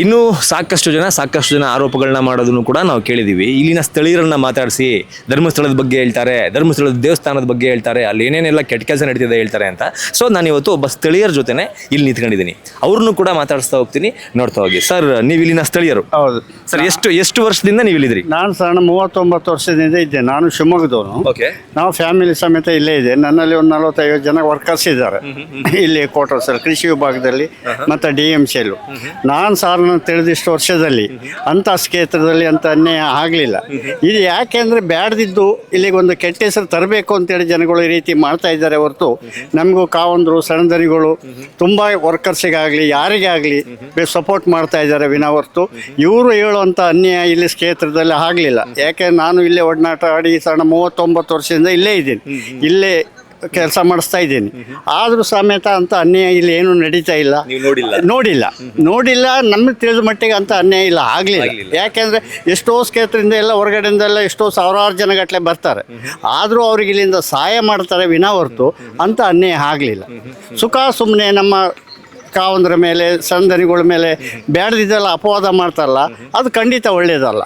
ಇನ್ನು ಸಾಕಷ್ಟು ಜನ ಸಾಕಷ್ಟು ಜನ ಆರೋಪಗಳನ್ನ ಮಾಡೋದನ್ನು ಕೂಡ ನಾವು ಕೇಳಿದೀವಿ. ಇಲ್ಲಿನ ಸ್ಥಳೀಯರನ್ನ ಮಾತಾಡಿಸಿ ಧರ್ಮಸ್ಥಳದ ಬಗ್ಗೆ ಹೇಳ್ತಾರೆ ಧರ್ಮಸ್ಥಳದ ದೇವಸ್ಥಾನದ ಬಗ್ಗೆ ಹೇಳ್ತಾರೆ ಅಲ್ಲಿ ಏನೇನೆಲ್ಲ ಕೆಟ್ಟ ಕೆಲಸ ನಡೀತಿದೆ ಹೇಳ್ತಾರೆ ಅಂತ. ಸೊ ನಾನು ಇವತ್ತು ಒಬ್ಬ ಸ್ಥಳೀಯರ ಜೊತೆನೆ ಇಲ್ಲಿ ನಿಂತ್ಕೊಂಡಿದ್ದೀನಿ. ಅವ್ರನ್ನು ಕೂಡ ಮಾತಾಡಿಸ್ತಾ ಹೋಗ್ತೀನಿ ನೋಡ್ತಾ ಹೋಗಿ. ಸರ್ ನೀವು ಇಲ್ಲಿನ ಸ್ಥಳೀಯರು. ಹೌದು. ಸರ್ ಎಷ್ಟು ಎಷ್ಟು ವರ್ಷದಿಂದ ನೀವು ಇಲ್ಲಿದ್ರಿ ನಾನು ಸಣ್ಣ ಮೂವತ್ತೊಂಬತ್ತು ವರ್ಷದಿಂದ ಇದ್ದೆ. ನಾನು ಶಿವಮೊಗ್ಗದವನು. ಓಕೆ ನಾವು ಫ್ಯಾಮಿಲಿ ಸಮೇತ ಇಲ್ಲೇ ಇದೆ ನನ್ನಲ್ಲಿ ಒಂದು ನಲವತ್ತೈವತ್ತು ಜನ ವರ್ಕರ್ಸ್ ಇದ್ದಾರೆ. ಇಲ್ಲಿ ಸರ್ ಕೃಷಿ ವಿಭಾಗದಲ್ಲಿ ಮತ್ತು ಡಿ ಎಂ ಸಿಯಲ್ಲೂ ನಾನು ಸಾರನ್ನ ತಿಳಿದಿಷ್ಟು ವರ್ಷದಲ್ಲಿ ಅಂಥ ಕ್ಷೇತ್ರದಲ್ಲಿ ಅಂತ ಅನ್ಯಾಯ ಆಗಲಿಲ್ಲ. ಇದು ಯಾಕೆ ಅಂದರೆ ಬ್ಯಾಡ್ದಿದ್ದು ಇಲ್ಲಿಗೆ ಒಂದು ಕೆಟ್ಟ ಹೆಸರು ತರಬೇಕು ಅಂತೇಳಿ ಜನಗಳು ಈ ರೀತಿ ಮಾಡ್ತಾ ಇದ್ದಾರೆ ಹೊರತು, ನಮಗೂ ಕಾವಂದರು, ಸಣ್ಣದರಿಗಳು, ತುಂಬ ವರ್ಕರ್ಸಿಗಾಗಲಿ ಯಾರಿಗೇ ಆಗಲಿ ಸಪೋರ್ಟ್ ಮಾಡ್ತಾ ಇದ್ದಾರೆ ವಿನ ಹೊರತು. ಇವರು ಹೇಳುವಂಥ ಅನ್ಯಾಯ ಇಲ್ಲಿ ಕ್ಷೇತ್ರದಲ್ಲಿ ಆಗಲಿಲ್ಲ. ಯಾಕೆ ನಾನು ಇಲ್ಲೇ ಒಡನಾಟ ಆಡಿ ಸಣ್ಣ ಮೂವತ್ತೊಂಬತ್ತು ವರ್ಷದಿಂದ ಇಲ್ಲೇ ಇದ್ದೀನಿ. ಇಲ್ಲೇ ಕೆಲಸ ಮಾಡಿಸ್ತಾ ಇದ್ದೀನಿ. ಆದರೂ ಸಮೇತ ಅಂತ ಅನ್ಯಾಯ ಇಲ್ಲಿ ಏನು ನಡೀತಾ ಇಲ್ಲ. ನೋಡಿಲ್ಲ. ನೋಡಿಲ್ಲ. ನೋಡಿಲ್ಲ ನಮಗೆ ತಿಳಿದ ಮಟ್ಟಿಗೆ ಅಂತ ಅನ್ಯಾಯ ಇಲ್ಲ ಆಗಲಿಲ್ಲ. ಯಾಕೆಂದರೆ ಎಷ್ಟೋ ಕ್ಷೇತ್ರದಿಂದ ಎಲ್ಲ ಹೊರಗಡೆಯಿಂದೆಲ್ಲ ಎಷ್ಟೋ ಸಾವಿರಾರು ಜನಗಟ್ಟಲೆ ಬರ್ತಾರೆ. ಆದರೂ ಅವ್ರಿಗೆ ಇಲ್ಲಿಂದ ಸಹಾಯ ಮಾಡ್ತಾರೆ ವಿನಾ ಹೊರತು ಅಂತ ಅನ್ಯಾಯ ಆಗಲಿಲ್ಲ. ಸುಖ ಸುಮ್ಮನೆ ನಮ್ಮ ಕಾವಂದ್ರ ಮೇಲೆ ಸಂದನಿಗಳ ಮೇಲೆ ಬ್ಯಾಡ್ದಿದ್ದೆಲ್ಲ ಅಪವಾದ ಮಾಡ್ತಾರಲ್ಲ ಅದು ಖಂಡಿತ ಒಳ್ಳೆಯದಲ್ಲ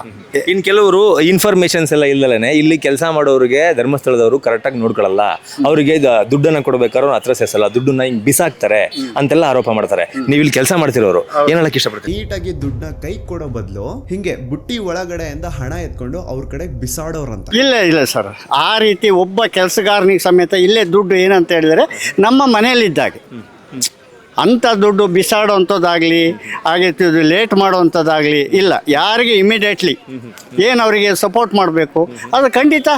ಇನ್ ಕೆಲವರು ಇನ್ಫಾರ್ಮೇಶನ್ಸ್ ಎಲ್ಲ ಇಲ್ದಲೇನೆ ಇಲ್ಲಿ ಕೆಲಸ ಮಾಡೋರಿಗೆ ಧರ್ಮಸ್ಥಳದವರು ಕರೆಕ್ಟಾಗಿ ನೋಡ್ಕೊಳ್ಳಲ್ಲ ಅವರಿಗೆ ದುಡ್ಡನ್ನ ಕೊಡ್ಬೇಕಾದ್ರೆ ಅವ್ರು ಹತ್ರ ಸೇಸಲ್ಲ ದುಡ್ಡನ್ನ ಹಿಂಗೆ ಬಿಸಾಕ್ತಾರೆ ಅಂತೆಲ್ಲ ಆರೋಪ ಮಾಡ್ತಾರೆ. ನೀವು ಇಲ್ಲಿ ಕೆಲಸ ಮಾಡ್ತಿರೋರು ಏನಕ್ಕೆ ಇಷ್ಟಪಡ್ತೀವಿ ನೀಟಾಗಿ ದುಡ್ಡನ್ನ ಕೈ ಕೊಡೋ ಬದಲು ಹಿಂಗೆ ಬುಟ್ಟಿ ಒಳಗಡೆಯಿಂದ ಹಣ ಎತ್ಕೊಂಡು ಅವ್ರ ಕಡೆ ಬಿಸಾಡೋರಂತ. ಇಲ್ಲ ಇಲ್ಲ ಸರ್. ಆ ರೀತಿ ಒಬ್ಬ ಕೆಲಸಗಾರನಿಗೆ ಸಮೇತ ಇಲ್ಲೇ ದುಡ್ಡು ಏನಂತ ಹೇಳಿದರೆ ನಮ್ಮ ಮನೆಯಲ್ಲಿದ್ದಾಗೆ. ಅಂಥ ದುಡ್ಡು ಬಿಸಾಡುವಂಥದ್ದಾಗಲಿ, ಹಾಗೆ ಲೇಟ್ ಮಾಡುವಂಥದ್ದಾಗಲಿ ಇಲ್ಲ. ಯಾರಿಗೆ ಇಮಿಡಿಯೇಟ್ಲಿ ಏನು ಅವರಿಗೆ ಸಪೋರ್ಟ್ ಮಾಡಬೇಕು? ಅದು ಖಂಡಿತ.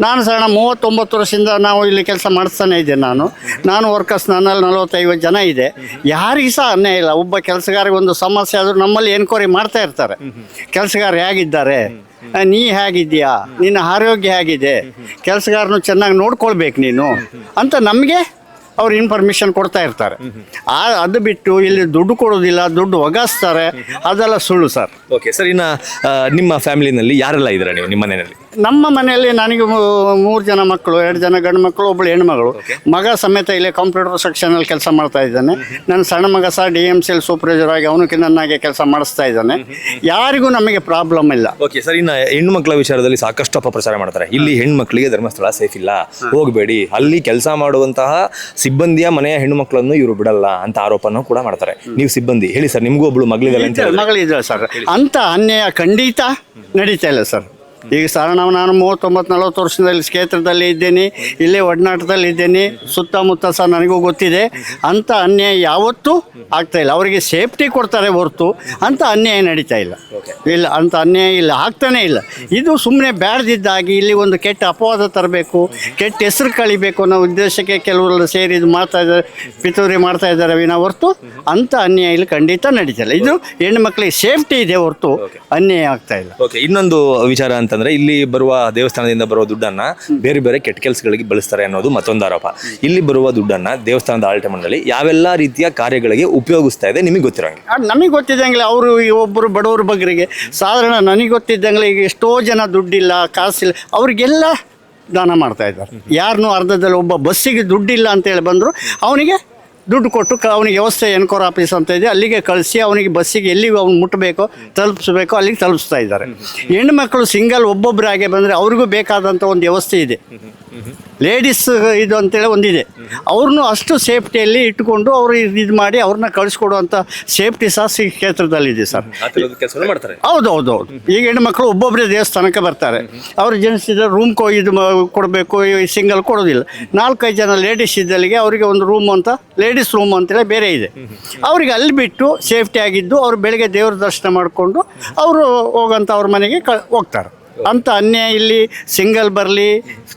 ನಾನು ಸಣ್ಣ ಮೂವತ್ತೊಂಬತ್ತು ವರ್ಷದಿಂದ ನಾವು ಇಲ್ಲಿ ಕೆಲಸ ಮಾಡಿಸ್ತಾನೆ ಇದ್ದೆ ನಾನು. ನಾನು ವರ್ಕರ್ಸ್ ನನ್ನಲ್ಲಿ ನಲವತ್ತೈವತ್ತು ಜನ ಇದೆ. ಯಾರಿಗೂ ಸಹ ಅನ್ಯಾಯ ಇಲ್ಲ. ಒಬ್ಬ ಕೆಲಸಗಾರಿಗೆ ಒಂದು ಸಮಸ್ಯೆ ಆದರೂ ನಮ್ಮಲ್ಲಿ ಎನ್ಕ್ವೈರಿ ಮಾಡ್ತಾ ಇರ್ತಾರೆ. ಕೆಲಸಗಾರ ಹೇಗಿದ್ದಾರೆ? ನೀ ಹೇಗಿದ್ದೀಯಾ? ನಿನ್ನ ಆರೋಗ್ಯ ಹೇಗಿದೆ? ಕೆಲಸಗಾರನು ಚೆನ್ನಾಗಿ ನೋಡ್ಕೊಳ್ಬೇಕು ನೀನು ಅಂತ ನಮಗೆ ಅವ್ರು ಇನ್ಫಾರ್ಮೇಷನ್ ಕೊಡ್ತಾ ಇರ್ತಾರೆ. ಆ ಅದು ಬಿಟ್ಟು ಇಲ್ಲಿ ದುಡ್ಡು ಕೊಡೋದಿಲ್ಲ ದುಡ್ಡು ಒಗಾಸ್ತಾರೆ ಅದೆಲ್ಲ ಸುಳ್ಳು ಸರ್. ಓಕೆ ಸರ್ ಇನ್ನು ಆ, ನಿಮ್ಮ ಫ್ಯಾಮಿಲಿನಲ್ಲಿ ಯಾರೆಲ್ಲ ಇದ್ದೀರಾ ನೀವು ನಿಮ್ಮ ಮನೆಯಲ್ಲಿ? ನಮ್ಮ ಮನೆಯಲ್ಲಿ ನನಗೆ ಮೂರು ಜನ ಮಕ್ಕಳು ಎರಡು ಜನ ಗಂಡು ಮಕ್ಕಳು ಒಬ್ಬಳು ಹೆಣ್ಮಗಳು ಮಗ ಸಮೇತ ಇಲ್ಲಿ ಕಂಪ್ಯೂಟರ್ ಸೆಕ್ಷನಲ್ಲಿ ಕೆಲಸ ಮಾಡ್ತಾ ಇದ್ದಾನೆ. ನನ್ನ ಸಣ್ಣ ಮಗ ಸಹ D M C L supervisor ಆಗಿ ಅವನಕ್ಕೆ ನನ್ನಾಗೆ ಕೆಲಸ ಮಾಡಿಸ್ತಾ ಇದ್ದಾನೆ. ಯಾರಿಗೂ ನಮಗೆ ಪ್ರಾಬ್ಲಮ್ ಇಲ್ಲ. ಓಕೆ ಸರ್ ಇನ್ನು ಹೆಣ್ಮಕ್ಳ ವಿಚಾರದಲ್ಲಿ ಸಾಕಷ್ಟು ಅಪಪ್ರಚಾರ ಮಾಡ್ತಾರೆ. ಇಲ್ಲಿ ಹೆಣ್ಮಕ್ಳಿಗೆ ಧರ್ಮಸ್ಥಳ ಸೇಫ್ ಇಲ್ಲ. ಹೋಗಬೇಡಿ. ಅಲ್ಲಿ ಕೆಲಸ ಮಾಡುವಂತಹ ಸಿಬ್ಬಂದಿಯ ಮನೆಯ ಹೆಣ್ಣು ಮಕ್ಕಳನ್ನು ಇವರು ಬಿಡಲ್ಲ ಅಂತ ಆರೋಪನೂ ಕೂಡ ಮಾಡ್ತಾರೆ. ನೀವು ಸಿಬ್ಬಂದಿ ಹೇಳಿ ಸರ್ ನಿಮಗೂ ಒಬ್ಬಳು ಮಗಳಿದ್ದಾರೆ. ಮಗಳಿದ್ದಾಳೆ ಸರ್. ಅಂತ ಅನ್ಯಾಯ ಖಂಡಿತ ನಡೀತಾ ಇಲ್ಲ ಸರ್. ಈಗ ಸಾರಣವ ನಾವು ನಾನು ಮೂವತ್ತೊಂಬತ್ತು ನಲವತ್ತು ವರ್ಷದಲ್ಲಿ ಕ್ಷೇತ್ರದಲ್ಲಿ ಇದ್ದೀನಿ ಇಲ್ಲೇ ಒಡನಾಟದಲ್ಲಿ ಇದ್ದೀನಿ ಸುತ್ತಮುತ್ತ ಸಹ ನನಗೂ ಗೊತ್ತಿದೆ. ಅಂಥ ಅನ್ಯಾಯ ಯಾವತ್ತೂ ಆಗ್ತಾ ಇಲ್ಲ. ಅವರಿಗೆ ಸೇಫ್ಟಿ ಕೊಡ್ತಾರೆ ಹೊರತು ಅಂಥ ಅನ್ಯಾಯ ನಡೀತಾ ಇಲ್ಲ. ಇಲ್ಲ ಅಂಥ ಅನ್ಯಾಯ ಇಲ್ಲ ಆಗ್ತಾನೇ ಇಲ್ಲ. ಇದು ಸುಮ್ಮನೆ ಬ್ಯಾಡ್ದಿದ್ದಾಗಿ ಇಲ್ಲಿ ಒಂದು ಕೆಟ್ಟ ಅಪವಾದ ತರಬೇಕು ಕೆಟ್ಟ ಹೆಸರು ಕಳಿಬೇಕು ಅನ್ನೋ ಉದ್ದೇಶಕ್ಕೆ ಕೆಲವರು ಸೇರಿ ಇದು ಮಾಡ್ತಾ ಇದ್ದಾರೆ ಪಿತೂರಿ ಮಾಡ್ತಾ ಇದ್ದಾರೆ ವಿನ ಹೊರತು ಅಂಥ ಅನ್ಯಾಯ ಇಲ್ಲಿ ಖಂಡಿತ ನಡೀತಾ ಇಲ್ಲ. ಇದು ಹೆಣ್ಣು ಮಕ್ಕಳಿಗೆ ಸೇಫ್ಟಿ ಇದೆ ಹೊರತು ಅನ್ಯಾಯ ಆಗ್ತಾ ಇಲ್ಲ. ಓಕೆ ಇನ್ನೊಂದು ವಿಚಾರ ಅಂತಂದ್ರೆ ಇಲ್ಲಿ ಬರುವ ದೇವಸ್ಥಾನದಿಂದ ಬರುವ ದುಡ್ಡನ್ನ ಬೇರೆ ಬೇರೆ ಕೆಟ್ಟ ಕೆಲಸಗಳಿಗೆ ಬಳಸ್ತಾರೆ ಅನ್ನೋದು ಮತ್ತೊಂದು ಆರೋಪ. ಇಲ್ಲಿ ಬರುವ ದುಡ್ಡನ್ನ ದೇವಸ್ಥಾನದ ಆಡಳಿತ ಮಂಡಳಿ ಯಾವೆಲ್ಲ ರೀತಿಯ ಕಾರ್ಯಗಳಿಗೆ ಉಪಯೋಗಿಸ್ತಾ ಇದೆ ನಿಮಗೆ ಗೊತ್ತಿರೋಂಗೆ? ನಮಗೆ ಗೊತ್ತಿದ್ದಂಗೆ ಅವರು ಒಬ್ಬರು ಬಡವರ ಬಗ್ಗರಿಗೆ ಸಾಧಾರಣ ನನಗೆ ಗೊತ್ತಿದ್ದಂಗೆ ಈಗ ಎಷ್ಟೋ ಜನ ದುಡ್ಡಿಲ್ಲ ಕಾಸಿಲ್ಲ ಅವ್ರಿಗೆಲ್ಲ ದಾನ ಮಾಡ್ತಾ ಇದ್ದಾರೆ. ಯಾರನ್ನೂ ಅರ್ಧದಲ್ಲಿ ಒಬ್ಬ ಬಸ್ಸಿಗೆ ದುಡ್ಡಿಲ್ಲ ಅಂತೇಳಿ ಬಂದರು ಅವನಿಗೆ ದುಡ್ಡು ಕೊಟ್ಟು ಕ ಅವನಿಗೆ ವ್ಯವಸ್ಥೆ ಎನ್ಕೋರ್ ಆಫೀಸ್ ಅಂತ ಇದೆ. ಅಲ್ಲಿಗೆ ಕಳಿಸಿ ಅವನಿಗೆ ಬಸ್ಸಿಗೆ ಎಲ್ಲಿಗೆ ಅವ್ನು ಮುಟ್ಟಬೇಕು ತಲುಪಿಸ್ಬೇಕು ಅಲ್ಲಿಗೆ ತಲುಪಿಸ್ತಾ ಇದ್ದಾರೆ. ಮಕ್ಕಳು ಸಿಂಗಲ್ ಒಬ್ಬೊಬ್ಬರಾಗೆ ಬಂದರೆ ಅವ್ರಿಗೂ ಬೇಕಾದಂಥ ಒಂದು ವ್ಯವಸ್ಥೆ ಇದೆ. ಲೇಡೀಸ್ ಇದು ಅಂತೇಳಿ ಒಂದಿದೆ. ಅವ್ರನ್ನೂ ಅಷ್ಟು ಸೇಫ್ಟಿಯಲ್ಲಿ ಇಟ್ಕೊಂಡು ಅವರು ಇದು ಮಾಡಿ ಅವ್ರನ್ನ ಕಳಿಸ್ಕೊಡುವಂಥ ಸೇಫ್ಟಿ ಸಹ ಸಿ ಕ್ಷೇತ್ರದಲ್ಲಿದೆ ಸರ್. ಮಾಡ್ತಾರೆ. ಹೌದು ಹೌದು ಹೌದು ಈಗ ಹೆಣ್ಮಕ್ಳು ಒಬ್ಬೊಬ್ಬರೇ ದೇವಸ್ಥಾನಕ್ಕೆ ಬರ್ತಾರೆ. ಅವ್ರು ಜೆಂಟ್ಸ್ ಇದ್ದರೆ ರೂಮ್ ಇದು ಕೊಡಬೇಕು ಸಿಂಗಲ್ ಕೊಡೋದಿಲ್ಲ. ನಾಲ್ಕೈದು ಜನ ಲೇಡೀಸ್ ಇದ್ದಲ್ಲಿಗೆ ಅವರಿಗೆ ಒಂದು ರೂಮ್ ಅಂತ ಲೇಡೀಸ್ ರೂಮ್ ಅಂತೇಳಿ ಬೇರೆ ಇದೆ. ಅವ್ರಿಗೆ ಅಲ್ಲಿ ಬಿಟ್ಟು ಸೇಫ್ಟಿ ಆಗಿದ್ದು ಅವ್ರು ಬೆಳಗ್ಗೆ ದೇವ್ರ ದರ್ಶನ ಮಾಡಿಕೊಂಡು ಅವರು ಹೋಗಂತ ಅವ್ರ ಮನೆಗೆ ಕ ಹೋಗ್ತಾರೆ. ಅಂತ ಅನ್ಯಾಯ ಇಲ್ಲಿ ಸಿಂಗಲ್ ಬರಲಿ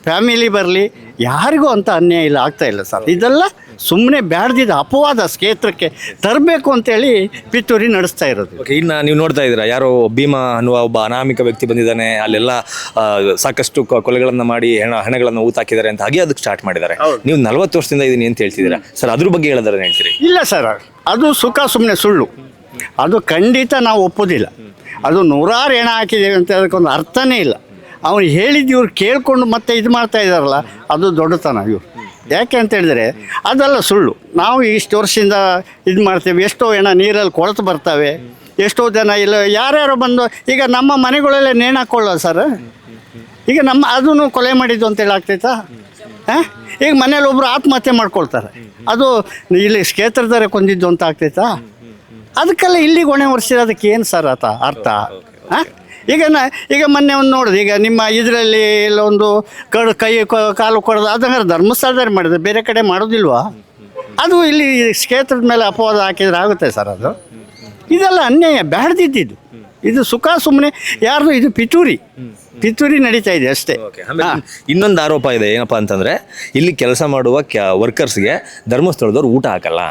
ಫ್ಯಾಮಿಲಿ ಬರಲಿ ಯಾರಿಗೂ ಅಂತ ಅನ್ಯಾಯ ಇಲ್ಲ ಆಗ್ತಾ ಇಲ್ಲ ಸರ್. ಇದೆಲ್ಲ ಸುಮ್ಮನೆ ಬ್ಯಾಡ್ದಿದ್ದ ಅಪವಾದ ಕ್ಷೇತ್ರಕ್ಕೆ ತರಬೇಕು ಅಂತೇಳಿ ಪಿತೂರಿ ನಡೆಸ್ತಾ ಇರೋದು. ಇನ್ನು ನೀವು ನೋಡ್ತಾ ಇದ್ದೀರಾ ಯಾರೋ ಭೀಮಾ ಅನ್ನುವ ಒಬ್ಬ ಅನಾಮಿಕ ವ್ಯಕ್ತಿ ಬಂದಿದ್ದಾನೆ ಅಲ್ಲೆಲ್ಲ ಸಾಕಷ್ಟು ಕೊಲೆಗಳನ್ನು ಮಾಡಿ ಹೆಣ ಹಣಗಳನ್ನು ಊತಾಕಿದ್ದಾರೆ ಅಂತ ಹಾಗೆ ಅದಕ್ಕೆ ಸ್ಟಾರ್ಟ್ ಮಾಡಿದ್ದಾರೆ. ನೀವು ನಲವತ್ತು ವರ್ಷದಿಂದ ಇದೀನಿ ಅಂತ ಹೇಳ್ತಿದ್ದೀರಾ? ಸರ್ ಅದ್ರ ಬಗ್ಗೆ ಹೇಳಿದ್ರೆ ಹೇಳ್ತೀರಿ? ಇಲ್ಲ ಸರ್ ಅದು ಸುಖ ಸುಮ್ಮನೆ ಸುಳ್ಳು. ಅದು ಖಂಡಿತ ನಾವು ಒಪ್ಪೋದಿಲ್ಲ. ಅದು ನೂರಾರು ಹೆಣ ಹಾಕಿದ್ದೇವೆ ಅಂತ ಅದಕ್ಕೊಂದು ಅರ್ಥನೇ ಇಲ್ಲ. ಅವನು ಹೇಳಿದ್ದು ಇವ್ರು ಕೇಳಿಕೊಂಡು ಮತ್ತೆ ಇದು ಮಾಡ್ತಾ ಇದ್ದಾರಲ್ಲ, ಅದು ದೊಡ್ಡತನ ಇವರು. ಯಾಕೆ ಅಂತ ಹೇಳಿದ್ರೆ, ಅದೆಲ್ಲ ಸುಳ್ಳು. ನಾವು ಇಷ್ಟು ವರ್ಷದಿಂದ ಇದು ಮಾಡ್ತೇವೆ, ಎಷ್ಟೋ ಹೆಣ ನೀರಲ್ಲಿ ಕೊಳತು ಬರ್ತವೆ, ಎಷ್ಟೋ ಜನ ಇಲ್ಲ, ಯಾರ್ಯಾರು ಬಂದು, ಈಗ ನಮ್ಮ ಮನೆಗಳಲ್ಲೇ ನೇಣು ಹಾಕೊಳ್ಳೋ ಸರ್. ಈಗ ನಮ್ಮ, ಅದನ್ನು ಕೊಲೆ ಮಾಡಿದ್ದು ಅಂತೇಳಿ ಆಗ್ತೈತಾ? ಹಾಂ? ಈಗ ಮನೇಲಿ ಒಬ್ಬರು ಆತ್ಮಹತ್ಯೆ ಮಾಡ್ಕೊಳ್ತಾರೆ. ಅದು ಇಲ್ಲಿ ಕ್ಷೇತ್ರದಾರೆ ಕೊಂದಿದ್ದು ಅಂತ ಆಗ್ತೈತಾ? ಅದಕ್ಕೆಲ್ಲ ಇಲ್ಲಿ ಹೊಣೆ ಹೊರಿಸಿರೋದಕ್ಕೆ ಏನು ಸರ್ ಆತ ಅರ್ಥ? ಹಾಂ? ಈಗ ನಾ ಈಗ ಮೊನ್ನೆ ಒಂದು ನೋಡಿದೆ ಈಗ ನಿಮ್ಮ ಇದರಲ್ಲಿ ಒಂದು ಕಡ್ ಕೈ ಕಾಲು ಕೊಡೋದು ಅದನ್ನ ಧರ್ಮಸ್ಥಳದಲ್ಲಿ ಮಾಡಿದೆ ಬೇರೆ ಕಡೆ ಮಾಡೋದಿಲ್ವಾ? ಅದು ಇಲ್ಲಿ ಕ್ಷೇತ್ರದ ಮೇಲೆ ಅಪವಾದ ಹಾಕಿದ್ರೆ ಆಗುತ್ತೆ ಸರ್ ಅದು. ಇದೆಲ್ಲ ಅನ್ಯಾಯ ಬ್ಯಾಡ್ದಿದ್ದು ಇದು ಸುಖ ಸುಮ್ಮನೆ ಯಾರ್ದು ಇದು ಪಿತೂರಿ. ಪಿತೂರಿ ನಡೀತಾ ಇದೆ ಅಷ್ಟೇ. ಆಮೇಲೆ ಇನ್ನೊಂದು ಆರೋಪ ಇದೆ ಏನಪ್ಪಾ ಅಂತಂದ್ರೆ ಇಲ್ಲಿ ಕೆಲಸ ಮಾಡುವ ವರ್ಕರ್ಸ್ಗೆ ಧರ್ಮಸ್ಥಳದವ್ರು ಊಟ ಹಾಕಲ್ಲ.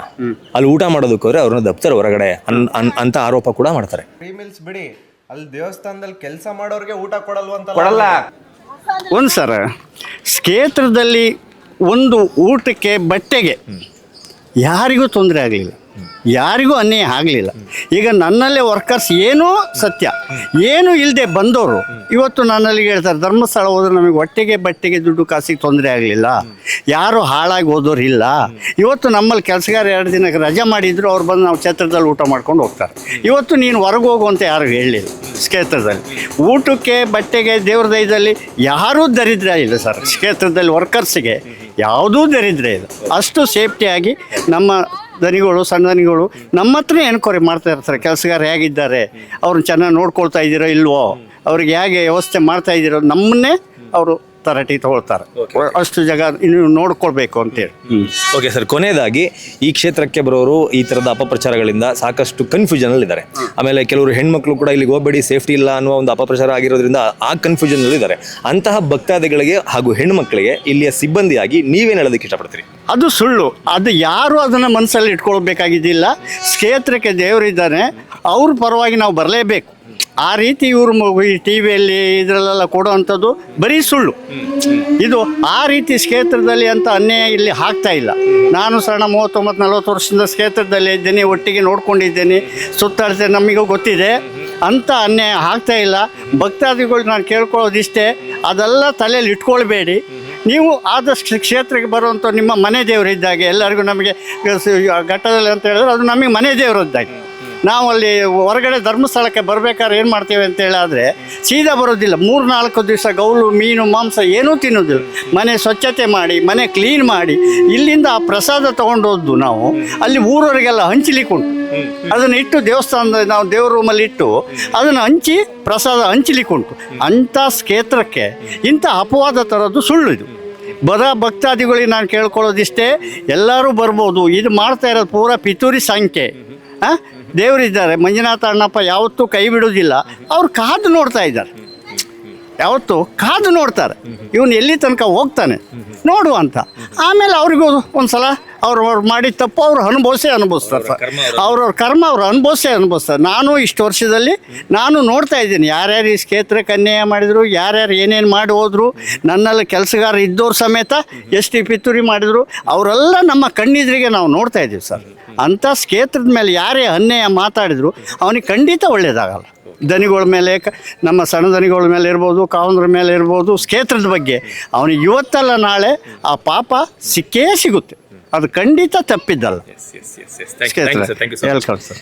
ಅಲ್ಲಿ ಊಟ ಮಾಡೋದಕ್ಕೆ ಹೋದ್ರೆ ಅವ್ರನ್ನ ದಪ್ತಾರೆ ಹೊರಗಡೆ ಅನ್- ಅನ್- ಅಂತ ಆರೋಪ ಕೂಡ ಮಾಡ್ತಾರೆ. ಫ್ರೀ ಮೀಲ್ಸ್ ಬಿಡಿ. ಅಲ್ಲಿ ದೇವಸ್ಥಾನದಲ್ಲಿ ಕೆಲಸ ಮಾಡೋರಿಗೆ ಊಟ ಕೊಡಲ್ವಂತ ಕೊಡಲ್ಲ. ಒಂದು ಸರ ಕ್ಷೇತ್ರದಲ್ಲಿ ಒಂದು ಊಟಕ್ಕೆ ಬಟ್ಟೆಗೆ ಯಾರಿಗೂ ತೊಂದರೆ ಆಗಲಿಲ್ಲ. ಯಾರಿಗೂ ಅನ್ಯಾಯ ಆಗಲಿಲ್ಲ. ಈಗ ನನ್ನಲ್ಲೇ ವರ್ಕರ್ಸ್ ಏನೂ ಸತ್ಯ. ಏನು ಇಲ್ಲದೆ ಬಂದವರು ಇವತ್ತು ನನ್ನಲ್ಲಿ ಹೇಳ್ತಾರೆ, ಧರ್ಮಸ್ಥಳ ಹೋದ್ರೆ ನಮಗೆ ಹೊಟ್ಟೆಗೆ ಬಟ್ಟೆಗೆ ದುಡ್ಡು ಕಾಸಿಗೆ ತೊಂದರೆ ಆಗಲಿಲ್ಲ. ಯಾರು ಹಾಳಾಗಿ ಹೋದವ್ರು ಇಲ್ಲ. ಇವತ್ತು ನಮ್ಮಲ್ಲಿ ಕೆಲಸಗಾರ ಎರಡು ದಿನಕ್ಕೆ ರಜೆ ಮಾಡಿದ್ರು, ಅವ್ರು ಬಂದು ನಾವು ಕ್ಷೇತ್ರದಲ್ಲಿ ಊಟ ಮಾಡ್ಕೊಂಡು ಹೋಗ್ತಾರೆ. ಇವತ್ತು ನೀನು ಹೊರಗೆ ಹೋಗು ಅಂತ ಯಾರು ಹೇಳಲಿಲ್ಲ ಕ್ಷೇತ್ರದಲ್ಲಿ. ಊಟಕ್ಕೆ, ಬಟ್ಟೆಗೆ ದೇವ್ರ ದಯದಲ್ಲಿ ಯಾರೂ ದರಿದ್ರ ಇಲ್ಲ ಸರ್. ಕ್ಷೇತ್ರದಲ್ಲಿ ವರ್ಕರ್ಸ್ಗೆ ಯಾವುದೂ ದರಿದ್ರ ಇಲ್ಲ. ಅಷ್ಟು ಸೇಫ್ಟಿಯಾಗಿ ನಮ್ಮ ದನಿಗಳು, ಸಣ್ಣ ದನಿಗಳು ನಮ್ಮ ಹತ್ರ ಎನ್ಕ್ವೈರಿ ಮಾಡ್ತಾ ಇರ್ತಾರೆ. ಕೆಲಸಗಾರ ಹೇಗಿದ್ದಾರೆ? ಅವ್ರನ್ನ ಚೆನ್ನಾಗಿ ನೋಡ್ಕೊಳ್ತಾ ಇದ್ದೀರೋ ಇಲ್ವೋ? ಅವ್ರಿಗೆ ಹೇಗೆ ವ್ಯವಸ್ಥೆ ಮಾಡ್ತಾ ಇದ್ದೀರೋ ನಮ್ಮನ್ನೇ ಅವರು ತರಾಟಿ ತಗೊಳ್ತಾರೆ. ಅಷ್ಟು ಜಾಗ ಇನ್ನು ನೋಡ್ಕೊಳ್ಬೇಕು ಅಂತೇಳಿ. ಓಕೆ ಸರ್ ಕೊನೆಯದಾಗಿ ಈ ಕ್ಷೇತ್ರಕ್ಕೆ ಬರೋರು ಈ ತರದ ಅಪಪ್ರಚಾರಗಳಿಂದ ಸಾಕಷ್ಟು ಕನ್ಫ್ಯೂಷನ್ ಅಲ್ಲಿ ಇದ್ದಾರೆ. ಆಮೇಲೆ ಕೆಲವರು ಹೆಣ್ಮಕ್ಳು ಕೂಡ ಇಲ್ಲಿಗೆ ಹೋಗಬೇಡಿ ಸೇಫ್ಟಿ ಇಲ್ಲ ಅನ್ನುವ ಒಂದು ಅಪಪ್ರಚಾರ ಆಗಿರೋದ್ರಿಂದ ಆ ಕನ್ಫ್ಯೂಷನ್ ಅಲ್ಲಿ ಇದ್ದಾರೆ. ಅಂತಹ ಭಕ್ತಾದಿಗಳಿಗೆ ಹಾಗೂ ಹೆಣ್ಮಕ್ಳಿಗೆ ಇಲ್ಲಿಯ ಸಿಬ್ಬಂದಿಯಾಗಿ ನೀವೇನು ಹೇಳೋದಕ್ಕೆ ಇಷ್ಟಪಡ್ತೀರಿ? ಅದು ಸುಳ್ಳು. ಅದು ಯಾರು ಅದನ್ನು ಮನಸ್ಸಲ್ಲಿ ಇಟ್ಕೊಳ್ಬೇಕಾಗಿದ್ದಿಲ್ಲ. ಕ್ಷೇತ್ರಕ್ಕೆ ದೇವರಿದ್ದಾನೆ ಅವ್ರ ಪರವಾಗಿ ನಾವು ಬರಲೇಬೇಕು. ಆ ರೀತಿ ಇವರು ಈ ಟಿ ವಿಯಲ್ಲಿ ಇದರಲ್ಲೆಲ್ಲ ಕೊಡುವಂಥದ್ದು ಬರೀ ಸುಳ್ಳು. ಇದು ಆ ರೀತಿ ಕ್ಷೇತ್ರದಲ್ಲಿ ಅಂತ ಅನ್ಯಾಯ ಇಲ್ಲಿ ಹಾಕ್ತಾ ಇಲ್ಲ. ನಾನು ಸಣ್ಣ ಮೂವತ್ತೊಂಬತ್ತು, ನಲವತ್ತು ವರ್ಷದಿಂದ ಕ್ಷೇತ್ರದಲ್ಲಿ ಇದ್ದೇನೆ, ಒಟ್ಟಿಗೆ ನೋಡ್ಕೊಂಡಿದ್ದೇನೆ ಸುತ್ತಾಡ್ತೇನೆ ನಮಗೂ ಗೊತ್ತಿದೆ. ಅಂತ ಅನ್ಯಾಯ ಆಗ್ತಾ ಇಲ್ಲ. ಭಕ್ತಾದಿಗಳು ನಾನು ಕೇಳ್ಕೊಳ್ಳೋದಿಷ್ಟೇ, ಅದೆಲ್ಲ ತಲೆಯಲ್ಲಿ ಇಟ್ಕೊಳ್ಬೇಡಿ. ನೀವು ಆದಷ್ಟು ಕ್ಷೇತ್ರಕ್ಕೆ ಬರುವಂಥ ನಿಮ್ಮ ಮನೆ ದೇವರಿದ್ದಾಗೆ ಎಲ್ಲರಿಗೂ ನಮಗೆ ಘಟ್ಟದಲ್ಲಿ ಅಂತ ಹೇಳಿದ್ರೆ ಅದು ನಮಗೆ ಮನೆ ದೇವರು ಇದ್ದಾಗೆ ನಾವು ಅಲ್ಲಿ ಹೊರಗಡೆ ಧರ್ಮಸ್ಥಳಕ್ಕೆ ಬರಬೇಕಾದ್ರೆ ಏನು ಮಾಡ್ತೇವೆ ಅಂತ ಹೇಳಿದ್ರೆ ಸೀದಾ ಬರೋದಿಲ್ಲ. ಮೂರು, ನಾಲ್ಕು ದಿವಸ ಗೌಲು, ಮೀನು, ಮಾಂಸ ಏನೂ ತಿನ್ನೋದಿಲ್ಲ. ಮನೆ ಸ್ವಚ್ಛತೆ ಮಾಡಿ, ಮನೆ ಕ್ಲೀನ್ ಮಾಡಿ, ಇಲ್ಲಿಂದ ಆ ಪ್ರಸಾದ ತೊಗೊಂಡೋದ್ದು ನಾವು, ಅಲ್ಲಿ ಊರವರಿಗೆಲ್ಲ ಹಂಚಲಿಕ್ಕೆ ಉಂಟು. ಅದನ್ನು ಇಟ್ಟು ದೇವಸ್ಥಾನದ ನಾವು ದೇವ್ರ ರೂಮಲ್ಲಿ ಇಟ್ಟು ಅದನ್ನು ಹಂಚಿ ಪ್ರಸಾದ ಹಂಚಲಿಕ್ಕೆ ಉಂಟು. ಅಂಥ ಕ್ಷೇತ್ರಕ್ಕೆ ಇಂಥ ಅಪವಾದ ತರೋದು ಸುಳ್ಳು ಇದು. ಬರ ಭಕ್ತಾದಿಗಳಿಗೆ ನಾನು ಕೇಳ್ಕೊಳ್ಳೋದಿಷ್ಟೇ, ಎಲ್ಲರೂ ಬರ್ಬೋದು. ಇದು ಮಾಡ್ತಾ ಇರೋದು ಪೂರ ಪಿತೂರಿ ಸಂಖ್ಯೆ. ಹಾಂ? ದೇವರಿದ್ದಾರೆ. ಮಂಜುನಾಥ ಅಣ್ಣಪ್ಪ ಯಾವತ್ತೂ ಕೈ ಬಿಡೋದಿಲ್ಲ ಅವ್ರು ಕಾದು ನೋಡ್ತಾ ಇದ್ದಾರೆ. ಯಾವತ್ತು ಕಾದು ನೋಡ್ತಾರೆ. ಇವನು ಎಲ್ಲಿ ತನಕ ಹೋಗ್ತಾನೆ? ನೋಡು ಅಂತ. ಆಮೇಲೆ ಅವ್ರಿಗೂ ಒಂದು ಸಲ ಅವ್ರು ಅವ್ರು ಮಾಡಿದ ತಪ್ಪು ಅವ್ರು ಅನುಭವಿಸೇ ಅನುಭವಿಸ್ತಾರೆ. ಸರ್ ಅವ್ರವ್ರ. ಕರ್ಮ ಅವ್ರು ಅನುಭವಿಸೇ ಅನುಭವಿಸ್ತಾರೆ. ನಾನು ಇಷ್ಟು ವರ್ಷದಲ್ಲಿ ನಾನು ನೋಡ್ತಾ ಇದ್ದೀನಿ. ಯಾರ್ಯಾರು ಈ ಕ್ಷೇತ್ರಕ್ಕೆ ಅನ್ಯಾಯ ಮಾಡಿದರು ಯಾರ್ಯಾರು ಏನೇನು ಮಾಡಿ ಹೋದರು ನನ್ನಲ್ಲಿ ಕೆಲಸಗಾರ ಇದ್ದವ್ರ ಸಮೇತ ಎಷ್ಟು ಪಿತೂರಿ ಮಾಡಿದರು ಅವರೆಲ್ಲ ನಮ್ಮ ಕಣ್ಣಿದ್ರಿಗೆ ನಾವು ನೋಡ್ತಾ ಇದ್ದೀವಿ ಸರ್. ಅಂಥ ಕ್ಷೇತ್ರದ ಮೇಲೆ ಯಾರೇ ಅನ್ಯಾಯ ಮಾತಾಡಿದ್ರು ಅವನಿಗೆ ಖಂಡಿತ ಒಳ್ಳೇದಾಗಲ್ಲ. ದನಿಗಳ ಮೇಲೆ ನಮ್ಮ ಸಣ್ಣ ದನಿಗಳ ಮೇಲೆ ಇರ್ಬೋದು ಕಾವಂದ್ರ ಮೇಲೆ ಇರ್ಬೋದು ಕ್ಷೇತ್ರದ ಬಗ್ಗೆ ಅವನಿಗೆ ಇವತ್ತಲ್ಲ ನಾಳೆ ಆ ಪಾಪ ಸಿಕ್ಕೇ ಸಿಗುತ್ತೆ. ಅದು ಖಂಡಿತ ತಪ್ಪಿದ್ದಲ್ಲ. Welcome sir